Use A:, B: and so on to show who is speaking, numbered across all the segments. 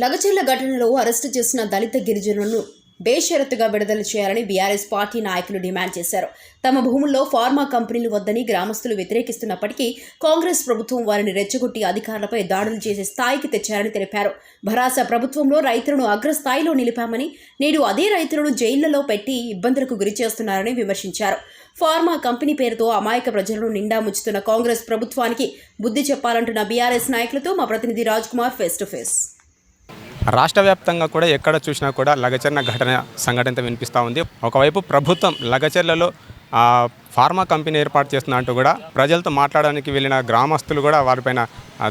A: లగచర్ల ఘటనలో అరెస్టు చేసిన దళిత గిరిజనులను బేషరతుగా విడుదల చేయాలని బీఆర్ఎస్ పార్టీ నాయకులు డిమాండ్ చేశారు. తమ భూముల్లో ఫార్మా కంపెనీలు వద్దని గ్రామస్తులు వ్యతిరేకిస్తున్నప్పటికీ కాంగ్రెస్ ప్రభుత్వం వారిని రెచ్చగొట్టి అధికారులపై దాడులు చేసే స్థాయికి తెచ్చారని తెలిపారు. భరాసా ప్రభుత్వంలో రైతులను అగ్రస్థాయిలో నిలిపామని నేడు అదే రైతులను జైళ్ళలో పెట్టి ఇబ్బందులకు గురి చేస్తున్నారని విమర్శించారు. ఫార్మా కంపెనీ పేరుతో అమాయక ప్రజలను నిండా ముంచుతున్న కాంగ్రెస్ ప్రభుత్వానికి బుద్ధి చెప్పాలంటున్న బీఆర్ఎస్ నాయకులతో మా ప్రతినిధి Raj Kumar face to face.
B: రాష్ట్ర వ్యాప్తంగా కూడా ఎక్కడ చూసినా కూడా లగచర్ల ఘటన సంఘటన వినిపిస్తూ ఉంది. ఒకవైపు ప్రభుత్వం లగచర్లలో ఫార్మా కంపెనీ ఏర్పాటు చేస్తున్న అంటూ కూడా ప్రజలతో మాట్లాడడానికి వెళ్ళిన గ్రామస్తులు కూడా వారిపైన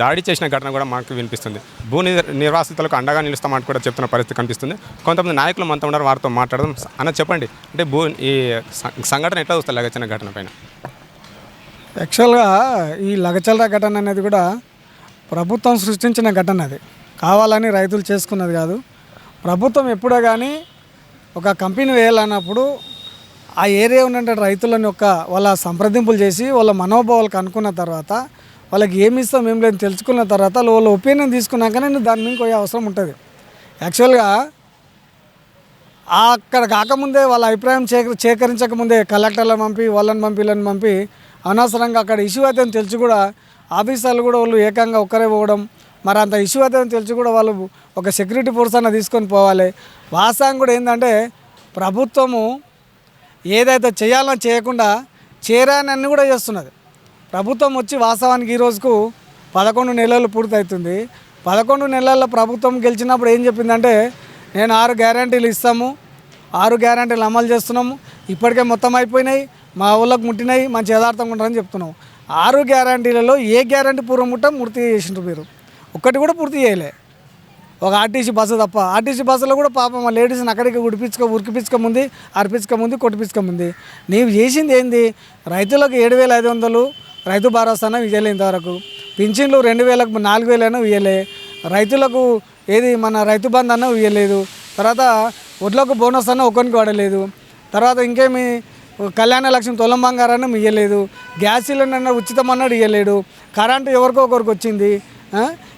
B: దాడి చేసిన ఘటన కూడా మనకు వినిపిస్తుంది. భూ నిర్వాసితులకు అండగా నిలుస్తామని కూడా చెప్తున్న పరిస్థితి కనిపిస్తుంది. కొంతమంది నాయకులు మనతో ఉన్నారు వారితో మాట్లాడదాం. అన్న చెప్పండి అంటే భూ ఈ సంఘటన ఎట్లా చూస్తారు లగచర్ల ఘటన పైన?
C: యాక్చువల్గా ఈ లగచల్ర ఘటన అనేది కూడా ప్రభుత్వం సృష్టించిన ఘటన అది. కావాలని రైతులు చేసుకున్నది కాదు. ప్రభుత్వం ఎప్పుడో కానీ ఒక కంపెనీ వేయాలన్నప్పుడు ఆ ఏరియా ఉన్న రైతులని ఒక వాళ్ళ సంప్రదింపులు చేసి వాళ్ళ మనోభావాలు కనుక్కున్న తర్వాత వాళ్ళకి ఏమి ఇస్తాం ఏం లేదు తెలుసుకున్న తర్వాత వాళ్ళ ఒపీనియన్ తీసుకున్నాకనే దాని మీద పోయే అవసరం ఉంటుంది. యాక్చువల్గా అక్కడ కాకముందే వాళ్ళ అభిప్రాయం చేక చేకరించకముందే కలెక్టర్లను పంపి వాళ్ళని పంపి వీళ్ళని పంపి అనవసరంగా అక్కడ ఇష్యూ అయితే తెలిసి కూడా ఆఫీసర్లు కూడా వాళ్ళు ఏకంగా ఒక్కరే పోవడం మరి అంత ఇష్యూ అయితే తెలిసి కూడా వాళ్ళు ఒక సెక్యూరిటీ ఫోర్స్ అన్న తీసుకొని పోవాలి. వాస్తవం కూడా ఏంటంటే ప్రభుత్వము ఏదైతే చేయాలో చేయకుండా చేరాని కూడా చేస్తున్నది. ప్రభుత్వం వచ్చి వాస్తవానికి ఈ రోజుకు పదకొండు నెలలు పూర్తవుతుంది పదకొండు నెలల్లో ప్రభుత్వం గెలిచినప్పుడు ఏం చెప్పిందంటే నేను ఆరు గ్యారంటీలు ఇస్తాము. ఆరు గ్యారంటీలు అమలు చేస్తున్నాము. ఇప్పటికే మొత్తం అయిపోయినాయి. మా ఊళ్ళకు ముట్టినాయి. మంచి యథార్థంగా ఉంటారని చెప్తున్నాం ఆరు గ్యారంటీలలో ఏ గ్యారంటీ పూర్వం ముట్ట? పూర్తి చేసిండ్రు మీరు. ఒక్కటి కూడా పూర్తి చేయలే. ఒక ఆర్టీసీ బస్సు తప్ప. ఆర్టీసీ బస్సులో కూడా పాపం మా లేడీస్ని అక్కడికి ఉడిపించుకో ఉరికిపించుకోముంది అర్పించుకోముంది కొట్టిపించుకోముంది. నీవు చేసింది ఏంది? రైతులకు ఏడు వేల ఐదు వందలు రైతు భరోసాన ఇవ్వలే ఇంతవరకు. పింఛన్లు రెండు వేలకు నాలుగు వేలైనా ఇవ్వలే రైతులకు ఏది మన రైతు బంధు అన్న ఇవ్వలేదు తర్వాత ఒడ్లకు బోనస్ అన్న ఒక్కరికి పడలేదు తర్వాత ఇంకేమి కళ్యాణ లక్ష్మి తొలం బంగారాన్ని ఇవ్వలేదు గ్యాస్ సిలిండర్ ఉచితం అన్నాడు ఇవ్వలేడు కరెంటు ఎవరికో ఒకరికి వచ్చింది.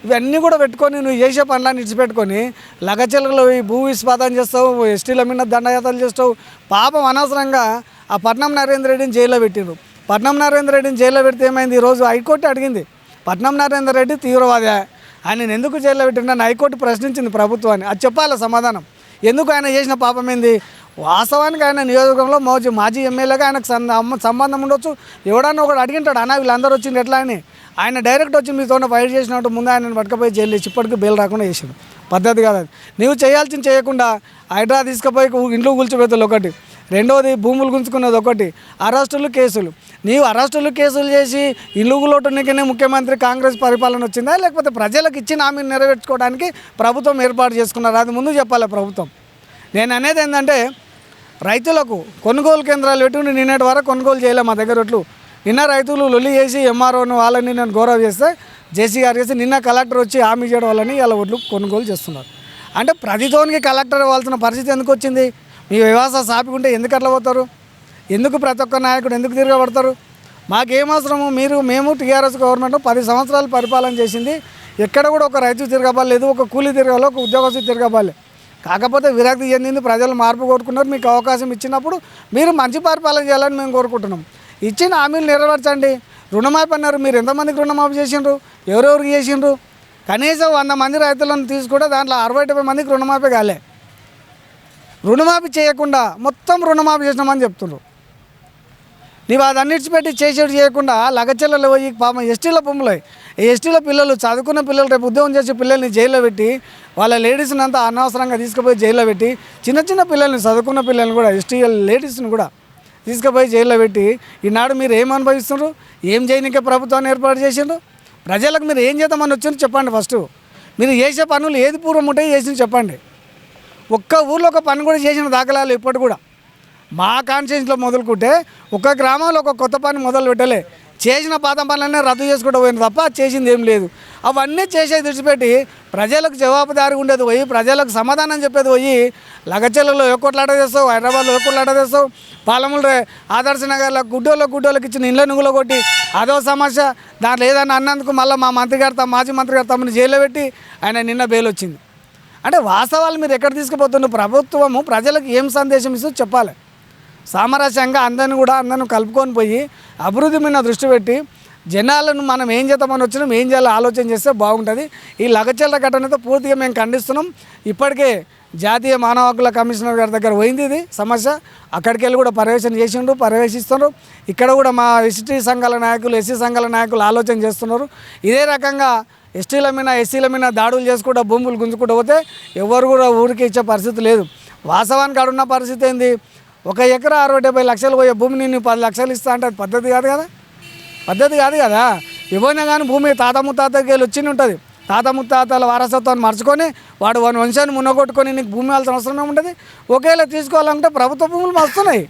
C: ఇవన్నీ కూడా పెట్టుకొని నువ్వు చేసే పనులన్నీ ఇచ్చిపెట్టుకొని లగచెలకలు ఈ భూ విస్పాతం చేస్తావు ఎస్టీల మీద దండయాత్రలు చేస్తావు. పాపం అనవసరంగా ఆ పట్నం నరేంద్ర రెడ్డిని జైల్లో పెట్టిండ్రు పట్నం నరేంద్ర రెడ్డిని జైల్లో పెడితే ఏమైంది? ఈరోజు హైకోర్టు అడిగింది. పట్నం నరేంద్ర రెడ్డి తీవ్రవాదే. ఆయన ఎందుకు జైల్లో పెట్టిండని హైకోర్టు ప్రశ్నించింది ప్రభుత్వాన్ని. అది చెప్పాలి సమాధానం? ఎందుకు ఆయన చేసిన పాపం ఏంది? వాస్తవానికి ఆయన నియోజకవర్గంలో మోజీ మాజీ ఎమ్మెల్యేగా ఆయనకు సంబంధం ఉండొచ్చు. ఎవడన్నా ఒకడు అడిగింటాడు అన్న వీళ్ళందరూ వచ్చింది ఎట్లా అని? ఆయన డైరెక్ట్ వచ్చి మీతో ఫైట్ చేసినట్టు ముందు ఆయన పట్టుకపోయి జైలు వేసి ఇప్పటికీ బెయిల్ రాకుండా చేసాడు. పద్ధతి కాదు అది. నువ్వు చేయాల్సింది చేయకుండా హైడ్రా తీసుకుపోయి ఇంట్లో కూల్చిపోతుంది ఒకటి. రెండవది భూములు గుంజుకున్నది ఒకటి. అరెస్టులు కేసులు. నీవు అరెస్టులు కేసులు చేసి ఇల్లు ముఖ్యమంత్రి కాంగ్రెస్ పరిపాలన వచ్చిందా? లేకపోతే ప్రజలకు ఇచ్చిన హామీని నెరవేర్చుకోవడానికి ప్రభుత్వం ఏర్పాటు చేసుకున్నారు? అది ముందు చెప్పాలి ప్రభుత్వం. నేను అనేది ఏంటంటే రైతులకు కొనుగోలు కేంద్రాలు పెట్టి నిన్నటి వరకు కొనుగోలు చేయలే మా దగ్గర నిన్న రైతులు లొల్లి చేసి ఎంఆర్ఓను వాళ్ళని నేను గౌరవ చేస్తే జేసీ గారు చేసి నిన్న కలెక్టర్ వచ్చి హామీ చేయడం వాళ్ళని ఇలా ఒడ్లు కొనుగోలు చేస్తున్నారు. అంటే ప్రతితోనికి కలెక్టర్ ఇవ్వాల్సిన పరిస్థితి ఎందుకు వచ్చింది? మీ వ్యవస్థ సాపికుంటే ఎందుకు అట్లా పోతారు? ఎందుకు ప్రతి ఒక్క నాయకుడు ఎందుకు తిరగబడతారు? మాకేం అవసరము మీరు మేము టీఆర్ఎస్ గవర్నమెంట్ పది సంవత్సరాలు పరిపాలన చేసింది. ఎక్కడ కూడా ఒక రైతు తిరగబాలేదు ఒక కూలీ తిరగాలి ఒక ఉద్యోగస్తు తిరగబాలి కాకపోతే విరక్తి చెందింది ప్రజలు మార్పు కోరుకున్నారు మీకు అవకాశం ఇచ్చినప్పుడు మీరు మంచి పరిపాలన చేయాలని మేము కోరుకుంటున్నాం. ఇచ్చిన హామీలు నెరవేర్చండి. రుణమాఫీ అన్నారు. మీరు ఎంతమందికి రుణమాఫీ చేసిండ్రు? ఎవరెవరికి చేసిండ్రు? కనీసం వంద మంది రైతులను తీసుకుంటే దాంట్లో అరవై డెబ్బై మందికి రుణమాఫీ కాలే. రుణమాఫీ చేయకుండా మొత్తం రుణమాఫీ చేసినామని చెప్తున్నారు నీవు అది అన్నిటిపెట్టి చేసేటి చేయకుండా లగచెల్లలు పోయి పాపం ఎస్టీల బొమ్మలు ఎస్టీలో ఎస్టీల పిల్లలు చదువుకున్న పిల్లలు రేపు ఉద్యోగం చేసే పిల్లల్ని జైల్లో పెట్టి వాళ్ళ లేడీస్ని అంతా అనవసరంగా తీసుకుపోయి జైల్లో పెట్టి చిన్న చిన్న పిల్లల్ని చదువుకున్న పిల్లల్ని కూడా ఎస్టీ లేడీస్ని కూడా తీసుకుపోయి జైల్లో పెట్టి ఈనాడు మీరు ఏం అనుభవిస్తున్నారు ఏం చేయనికే ప్రభుత్వాన్ని ఏర్పాటు చేసిండ్రు? ప్రజలకు మీరు ఏం చేద్దామని వచ్చిండ్రు చెప్పండి ఫస్ట్. మీరు చేసే పనులు ఏది పూర్వం ఉంటే చేసింది చెప్పండి. ఒక్క ఊర్లో ఒక పని కూడా చేసిన దాఖలాలు ఇప్పటి కూడా. మా కాన్స్టిట్యూన్స్లో మొదలుకుంటే ఒక గ్రామంలో ఒక కొత్త పని మొదలు పెట్టలే చేసిన పాత పనులన్నీ రద్దు చేసుకుంటూ పోయిన తప్ప చేసింది ఏం లేదు. అవన్నీ చేసేది విడిచిపెట్టి ప్రజలకు జవాబుదారి ఉండేది పోయి ప్రజలకు సమాధానం చెప్పేది పోయి లగచెల్లలో కొట్లాట చేస్తావు హైదరాబాద్లో కొట్లాట చేస్తావు పాలములు ఆదర్శ నగర్లో గుడ్డోళ్ళ గుడ్డోళ్ళకి ఇచ్చిన ఇండ్ల నువ్వులో కొట్టి అదో సమస్య దాంట్లో ఏదన్నా అన్నందుకు మళ్ళీ మా మంత్రి గారు తమ మాజీ మంత్రి గారు తమ్ముని జైల్లో పెట్టి ఆయన నిన్న బెయిల్ వచ్చింది. అంటే వాస్తవాలు మీరు ఎక్కడ తీసుకుపోతున్నారు? ప్రభుత్వము ప్రజలకు ఏం సందేశం ఇస్తుందో చెప్పాలి. సామరస్యంగా అందరిని కూడా అందరిని కలుపుకొని పోయి అభివృద్ధి మీద దృష్టి పెట్టి జనాలను మనం ఏం చేద్దామని వచ్చినాం ఏం చేయాలో ఆలోచన చేస్తే బాగుంటుంది. ఈ లగచల్ల ఘటనతో పూర్తిగా మేము ఖండిస్తున్నాం. ఇప్పటికే జాతీయ మానవ హక్కుల కమిషనర్ గారి దగ్గర పోయింది ఇది సమస్య. అక్కడికి వెళ్ళి కూడా పర్యవేక్షణ చేసిండ్రు పర్యవేక్షిస్తున్నారు. ఇక్కడ కూడా మా ఎస్టీ సంఘాల నాయకులు ఎస్సీ సంఘాల నాయకులు ఆలోచన చేస్తున్నారు. ఇదే రకంగా ఎస్టీల మీద ఎస్సీల మీద దాడులు చేసుకుంటూ భూములు గుంజుకుంటూ పోతే ఎవరు కూడా ఊరికి ఇచ్చే పరిస్థితి లేదు. వాస్తవానికి అడున్న పరిస్థితి ఏంది? ఒక ఎకరా అరవై డెబ్బై లక్షలు పోయే భూమిని నేను పది లక్షలు ఇస్తా అంటే పద్ధతి కాదు కదా? పద్ధతి కాదు కదా? ఇవ్వనే కానీ భూమి తాత ముత్తాతకి వెళ్ళి వచ్చి ఉంటుంది. తాత ముత్తాతల వారసత్వాన్ని మర్చుకొని వాడు వన్ వంశాన్ని మునగొట్టుకొని నీకు భూమి వెళ్ళాల్సిన అవసరం ఉంటుంది. ఒకేలా తీసుకోవాలంటే ప్రభుత్వ భూములు వస్తున్నాయి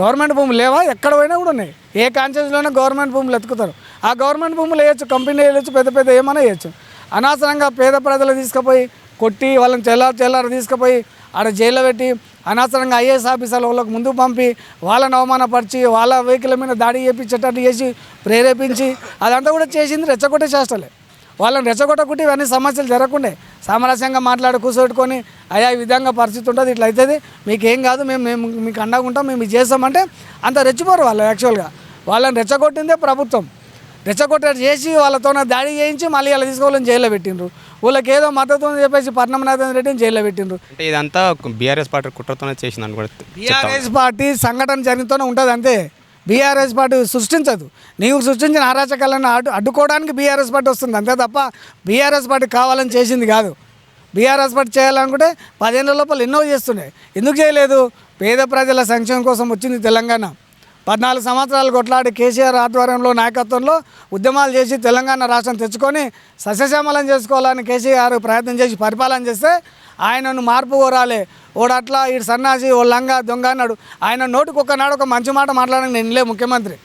C: గవర్నమెంట్ భూములు లేవా? ఎక్కడ పోయినా కూడా ఉన్నాయి. ఏ కాన్షియస్లోనే గవర్నమెంట్ భూములు ఎత్తుకుతారు ఆ గవర్నమెంట్ భూములు వేయచ్చు కంపెనీ వేయచ్చు పెద్ద పెద్ద ఏమైనా వేయచ్చు. అనవసరంగా పేద ప్రజలు తీసుకుపోయి కొట్టి వాళ్ళని చెల్లారు చెల్లారు తీసుకుపోయి ఆడ జైల్లో పెట్టి అనవసరంగా ఐఏఎస్ ఆఫీసర్ల వాళ్ళకి ముందుకు పంపి వాళ్ళని అవమానపరిచి వాళ్ళ వెహికల్ మీద దాడి చేయించేటట్టు చేసి ప్రేరేపించి అదంతా కూడా చేసింది రెచ్చగొట్టే చేష్టలే. వాళ్ళని రెచ్చగొట్టకుంటే ఇవన్నీ సమస్యలు జరగకుండే. సామరస్యంగా మాట్లాడి కూర్చోబెట్టుకొని అయ్యా ఈ విధంగా పరిస్థితి ఉంటుంది ఇట్లా అవుతుంది. మీకేం కాదు మేము మేము మీకు అండగా ఉంటాం మేము ఇది చేస్తామంటే అంత రెచ్చిపోరు వాళ్ళు యాక్చువల్గా. వాళ్ళని రెచ్చగొట్టిందే ప్రభుత్వం. రెచ్చగొట్టారు చేసి వాళ్ళతో దాడి చేయించి మళ్ళీ అలా తీసుకోవాలని జైల్లో పెట్టిండ్రు. వాళ్ళకి ఏదో మద్దతు ఉందని చెప్పేసి పద్మనాథన్ రెడ్డిని జైల్లో పెట్టిండ్రు.
B: అంటే ఇదంతా బీఆర్ఎస్ పార్టీ కుట్రతోనే కూడా చెప్తా
C: బీఆర్ఎస్ పార్టీ సంఘటన జరుగుతూనే ఉంటుంది అంతే. బీఆర్ఎస్ పార్టీ సృష్టించదు. నీవు సృష్టించిన అరాచకాలను అడ్డు అడ్డుకోవడానికి బీఆర్ఎస్ పార్టీ వస్తుంది అంతే తప్ప బీఆర్ఎస్ పార్టీ కావాలని చేసింది కాదు. బీఆర్ఎస్ పార్టీ చేయాలనుకుంటే పదేళ్ళ లోపల ఎన్నో చేస్తుండే. ఎందుకు చేయలేదు? పేద ప్రజల సంక్షేమం కోసం వచ్చింది తెలంగాణ. పద్నాలుగు సంవత్సరాలు కొట్లాడి కేసీఆర్ ఆధ్వర్యంలో నాయకత్వంలో ఉద్యమాలు చేసి తెలంగాణ రాష్ట్రం తెచ్చుకొని సస్యశ్యామలం చేసుకోవాలని కేసీఆర్ ప్రయత్నం చేసి పరిపాలన చేస్తే ఆయనను మార్పు కోరాలి. ఓడు అట్లా ఈడు సన్నాసి ఓ లంగా దొంగ అన్నాడు. ఆయన నోటికి ఒక్కనాడు ఒక మంచి మాట మాట్లాడడానికి నేను లే ముఖ్యమంత్రి.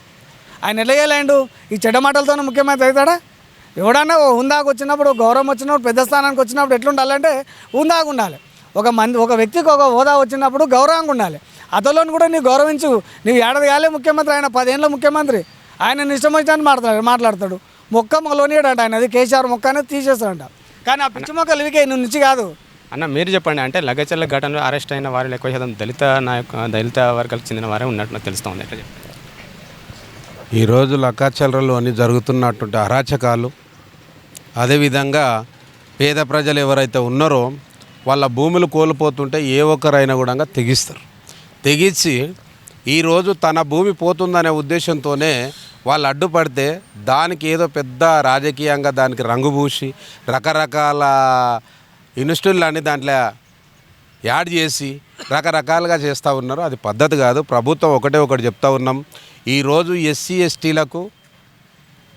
C: ఆయన ఎలాగేలేండు ఈ చెడ్డ మాటలతోనే ముఖ్యమంత్రి అవుతాడా? ఎవడన్నా ఓ హుందాకు వచ్చినప్పుడు గౌరవం వచ్చినప్పుడు పెద్ద స్థానానికి వచ్చినప్పుడు ఎట్లుండాలంటే హుందాగా ఉండాలి. ఒక మంది ఒక వ్యక్తికి ఒక హోదా వచ్చినప్పుడు గౌరవంగా ఉండాలి. అతలోని కూడా నీవు గౌరవించు. నీవు ఏడాది కాలే ముఖ్యమంత్రి ఆయన పదేళ్ళ ముఖ్యమంత్రి. ఆయన ఇష్టం వచ్చినట్టు మాట్లాడతాడు మాట్లాడతాడు. మొక్క మొక్కలోనియడంట ఆయన అది కేసీఆర్ మొక్క అనేది తీసేస్తాడంట. కానీ ఆ పిచ్చి మొక్కలు ఇవికే నువ్వు నుంచి కాదు.
B: అన్న మీరు చెప్పండి అంటే లగచర్ల ఘటనలో అరెస్ట్ అయిన వారిలో ఎక్కువ శాతం దళిత నాయక దళిత వర్గాలకు చెందిన వారే ఉన్నట్టు నాకు తెలుస్తుంది ఎట్లా చెప్పండి?
D: ఈరోజు జరుగుతున్నటువంటి అరాచకాలు అదేవిధంగా పేద ప్రజలు ఎవరైతే ఉన్నారో వాళ్ళ భూములు కోల్పోతుంటే ఏ ఒక్కరైనా కూడా తెగిస్తారు. తెగించి ఈరోజు తన భూమి పోతుందనే ఉద్దేశంతోనే వాళ్ళు అడ్డుపడితే దానికి ఏదో పెద్ద రాజకీయంగా దానికి రంగు పూసి రకరకాల ఇన్స్టిట్యూట్లు దాంట్లో యాడ్ చేసి రకరకాలుగా చేస్తూ ఉన్నారు. అది పద్ధతి కాదు. ప్రభుత్వం ఒకటే ఒకటి చెప్తా ఉన్నాం. ఈరోజు ఎస్సీ ఎస్టీలకు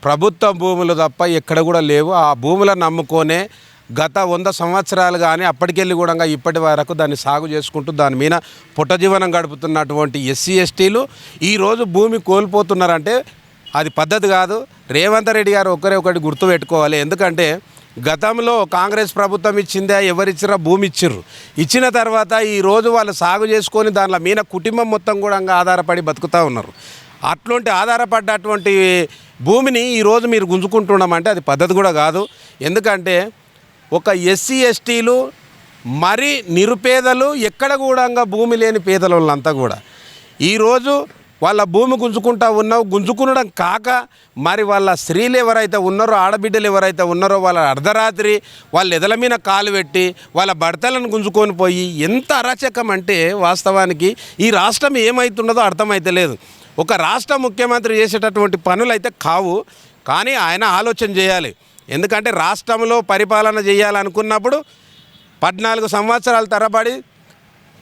D: ప్రభుత్వ భూములు తప్ప ఎక్కడ కూడా లేవు. ఆ భూములను నమ్ముకొనే గత వంద సంవత్సరాలు కానీ అప్పటికెళ్ళి కూడా ఇప్పటి వరకు దాన్ని సాగు చేసుకుంటూ దాని మీద పుట్టజీవనం గడుపుతున్నటువంటి ఎస్సీ ఎస్టీలు ఈరోజు భూమి కోల్పోతున్నారంటే అది పద్ధతి కాదు. రేవంత్ రెడ్డి గారు ఒకరే ఒకటి గుర్తుపెట్టుకోవాలి ఎందుకంటే గతంలో కాంగ్రెస్ ప్రభుత్వం ఇచ్చిందే ఎవరిచ్చిరా భూమి ఇచ్చిర్రు. ఇచ్చిన తర్వాత ఈరోజు వాళ్ళు సాగు చేసుకొని దానిలో మీద కుటుంబం మొత్తం కూడా ఆధారపడి బతుకుతూ ఉన్నారు. అట్లాంటి ఆధారపడ్డటువంటి భూమిని ఈరోజు మీరు గుంజుకుంటున్నామంటే అది పద్ధతి కూడా కాదు. ఎందుకంటే ఒక ఎస్సీ ఎస్టీలు మరి నిరుపేదలు ఎక్కడ కూడా భూమి లేని పేదల వాళ్ళంతా కూడా ఈరోజు వాళ్ళ భూమి గుంజుకుంటా ఉన్నావు గుంజుకునడం కాక మరి వాళ్ళ స్త్రీలు ఎవరైతే ఉన్నారో ఆడబిడ్డలు ఎవరైతే ఉన్నారో వాళ్ళ అర్ధరాత్రి వాళ్ళ ఎదల మీద కాలు పెట్టి వాళ్ళ భర్తలను గుంజుకొని పోయి ఎంత అరాచకం అంటే వాస్తవానికి ఈ రాష్ట్రం ఏమవుతున్నదో అర్థమైతలేదు ఒక రాష్ట్ర ముఖ్యమంత్రి చేసేటటువంటి పనులు అయితే కావు కానీ ఆయన ఆలోచన చేయాలి. ఎందుకంటే రాష్ట్రంలో పరిపాలన చేయాలనుకున్నప్పుడు పద్నాలుగు సంవత్సరాల తరబడి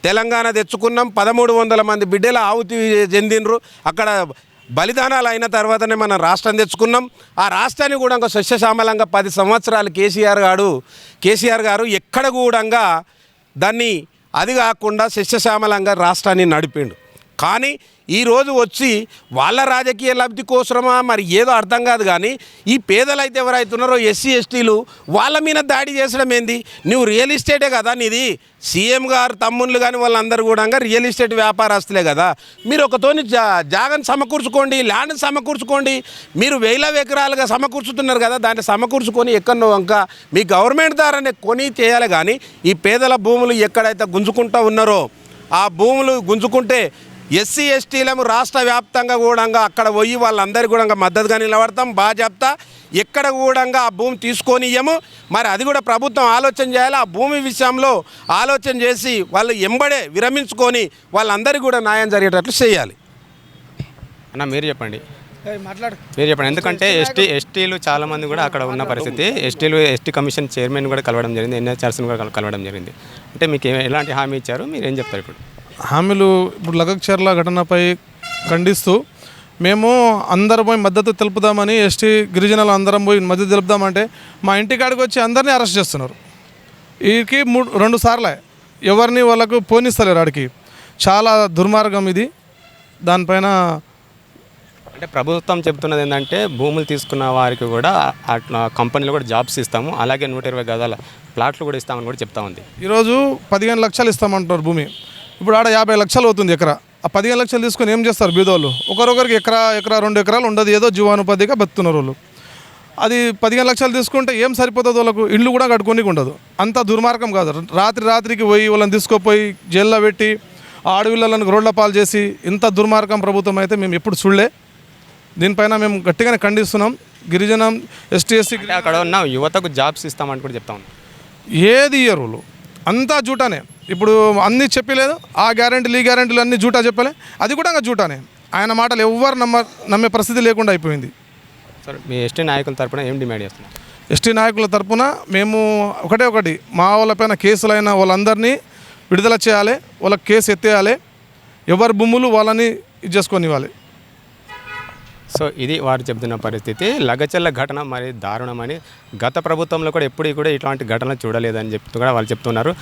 D: తెలంగాణ తెచ్చుకున్నాం పదమూడు వందల మంది బిడ్డల ఆవుతి చెందినరు అక్కడ బలిదానాలు అయిన తర్వాతనే మనం రాష్ట్రం తెచ్చుకున్నాం. ఆ రాష్ట్రాన్ని కూడా ఇంకా సస్యశ్యామలంగా పది సంవత్సరాలు కేసీఆర్ గారు కేసీఆర్ గారు ఎక్కడ కూడా దాన్ని అది కాకుండా సస్యశ్యామలంగా రాష్ట్రాన్ని నడిపిండు. కానీ ఈరోజు వచ్చి వాళ్ళ రాజకీయ లబ్ధి కోసమా? మరి ఏదో అర్థం కాదు కానీ ఈ పేదలైతే ఎవరైతే ఉన్నారో ఎస్సీ ఎస్టీలు వాళ్ళ మీద దాడి చేసడం ఏంది? నువ్వు రియల్ ఎస్టేటే కదా నీది. సీఎం గారు తమ్ముళ్ళు కానీ వాళ్ళందరూ కూడా రియల్ ఎస్టేట్ వ్యాపారస్తులే కదా. మీరు ఒకతోని జా జాగను సమకూర్చుకోండి ల్యాండ్ సమకూర్చుకోండి. మీరు వేల ఎకరాలుగా సమకూర్చుతున్నారు కదా దాన్ని సమకూర్చుకొని ఎక్కడో ఇంకా మీ గవర్నమెంట్ ద్వారానే కొని చేయాలి కానీ ఈ పేదల భూములు ఎక్కడైతే గుంజుకుంటూ ఉన్నారో ఆ భూములు గుంజుకుంటే ఎస్సీ ఎస్టీలము రాష్ట్ర వ్యాప్తంగా కూడా అక్కడ పోయి వాళ్ళందరికీ కూడా మద్దతుగా నిలబడతాం. బాగా చెప్తా ఎక్కడ కూడా ఆ భూమి తీసుకొనియము మరి అది కూడా ప్రభుత్వం ఆలోచన చేయాలి. ఆ భూమి విషయంలో ఆలోచన చేసి వాళ్ళు ఎంబడే విరమించుకొని వాళ్ళందరికీ కూడా న్యాయం జరిగేటట్లు చేయాలి.
B: అన్న మీరు చెప్పండి.
C: మాట్లాడు.
B: మీరు చెప్పండి. ఎందుకంటే ఎస్టీ ఎస్టీలు చాలా మంది కూడా అక్కడ ఉన్న పరిస్థితి. ఎస్టీలు ఎస్టీ కమిషన్ చైర్మన్ కూడా కలవడం జరిగింది ఎన్హెచ్ఆర్సీని కూడా కల- కలవడం జరిగింది. అంటే మీకు ఎలాంటి హామీ ఇచ్చారు? మీరు ఏం చెప్తారు ఇప్పుడు?
E: హామీలు ఇప్పుడు లగక్చర్ల ఘటనపై ఖండిస్తూ మేము అందరం పోయి మద్దతు తెలుపుదామని ఎస్టీ గిరిజనులు అందరం పోయి మద్దతు తెలుపుదామంటే మా ఇంటికాడికి వచ్చి అందరినీ అరెస్ట్ చేస్తున్నారు. వీరికి మూడు రెండు సార్లే. ఎవరిని వాళ్ళకు పోనిస్తలేరు ఆడికి. చాలా దుర్మార్గం ఇది. దానిపైన
B: అంటే ప్రభుత్వం చెప్తున్నది ఏంటంటే భూములు తీసుకున్న వారికి కూడా కంపెనీలో కూడా జాబ్స్ ఇస్తాము. అలాగే నూట ఇరవై గదాల ప్లాట్లు కూడా ఇస్తామని కూడా చెప్తా ఉంది.
E: ఈరోజు పదిహేను లక్షలు ఇస్తామంటున్నారు భూమి. ఇప్పుడు ఆడ యాభై లక్షలు అవుతుంది ఎకరా. ఆ పదిహేను లక్షలు తీసుకొని ఏం చేస్తారు బీదోళ్ళు? ఒకరొకరికి ఎకరా ఎకరా రెండు ఎకరాలు ఉండదు. ఏదో జీవనోపాధిగా బతుకుతున్నారు వాళ్ళు. అది పదిహేను లక్షలు తీసుకుంటే ఏం సరిపోతుంది వాళ్ళకు? ఇల్లు కూడా కట్టుకోనికి ఉండదు. అంత దుర్మార్గం కాదు. రాత్రి రాత్రికి పోయి వాళ్ళని తీసుకుపోయి జైల్లో పెట్టి ఆ అడవిళ్ళను రోడ్ల పాలు చేసి ఇంత దుర్మార్గం ప్రభుత్వం అయితే మేము ఎప్పుడు చూడలే. దీనిపైన మేము గట్టిగానే ఖండిస్తున్నాం. గిరిజనం ఎస్టీ ఎస్సీ
B: అక్కడ ఉన్న యువతకు జాబ్స్ ఇస్తామని కూడా చెప్తా ఉంది
E: ఏది ఇయ్యరు అంతా జూటానే. ఇప్పుడు అన్నీ చెప్పలేదు ఆ గ్యారెంటీలు ఈ గ్యారెంటీలు అన్నీ జూటా చెప్పలే. అది కూడా ఇంకా జూటానే. ఆయన మాటలు ఎవ్వరు నమ్మ నమ్మే పరిస్థితి లేకుండా అయిపోయింది.
B: సరే మీ ఎస్టీ నాయకుల తరపున ఏం డిమాండ్ చేస్తున్నారు?
E: ఎస్టీ నాయకుల తరపున మేము ఒకటే ఒకటి మా వాళ్ళపైన కేసులైన వాళ్ళందరినీ విడుదల చేయాలి వాళ్ళకి కేసు ఎత్తేయాలి. ఎవరి భూములు వాళ్ళని ఇది చేసుకొని ఇవ్వాలి
B: సో ఇది వారు చెబుతున్న పరిస్థితి. లగచల్ల ఘటన మరి దారుణమని గత ప్రభుత్వంలో కూడా ఎప్పుడు కూడా ఇట్లాంటి ఘటన చూడలేదని చెప్తూ కూడా వాళ్ళు చెప్తున్నారు.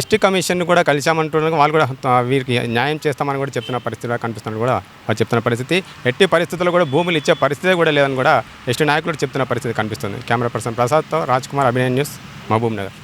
B: ఎస్టీ కమిషన్ కూడా కలిసామంటున్నారు వాళ్ళు కూడా వీరికి న్యాయం చేస్తామని కూడా చెప్తున్న పరిస్థితిలో కనిపిస్తున్నారు కూడా వాళ్ళు చెప్తున్న పరిస్థితి. ఎట్టి పరిస్థితుల్లో కూడా భూములు ఇచ్చే పరిస్థితి కూడా లేదని కూడా ఎస్టీ నాయకులు చెప్తున్న పరిస్థితి కనిపిస్తుంది. కెమెరా పర్సన్ ప్రసాద్తో రాజ్ కుమార్ అభినయన్ న్యూస్ మహబూబ్ నగర్.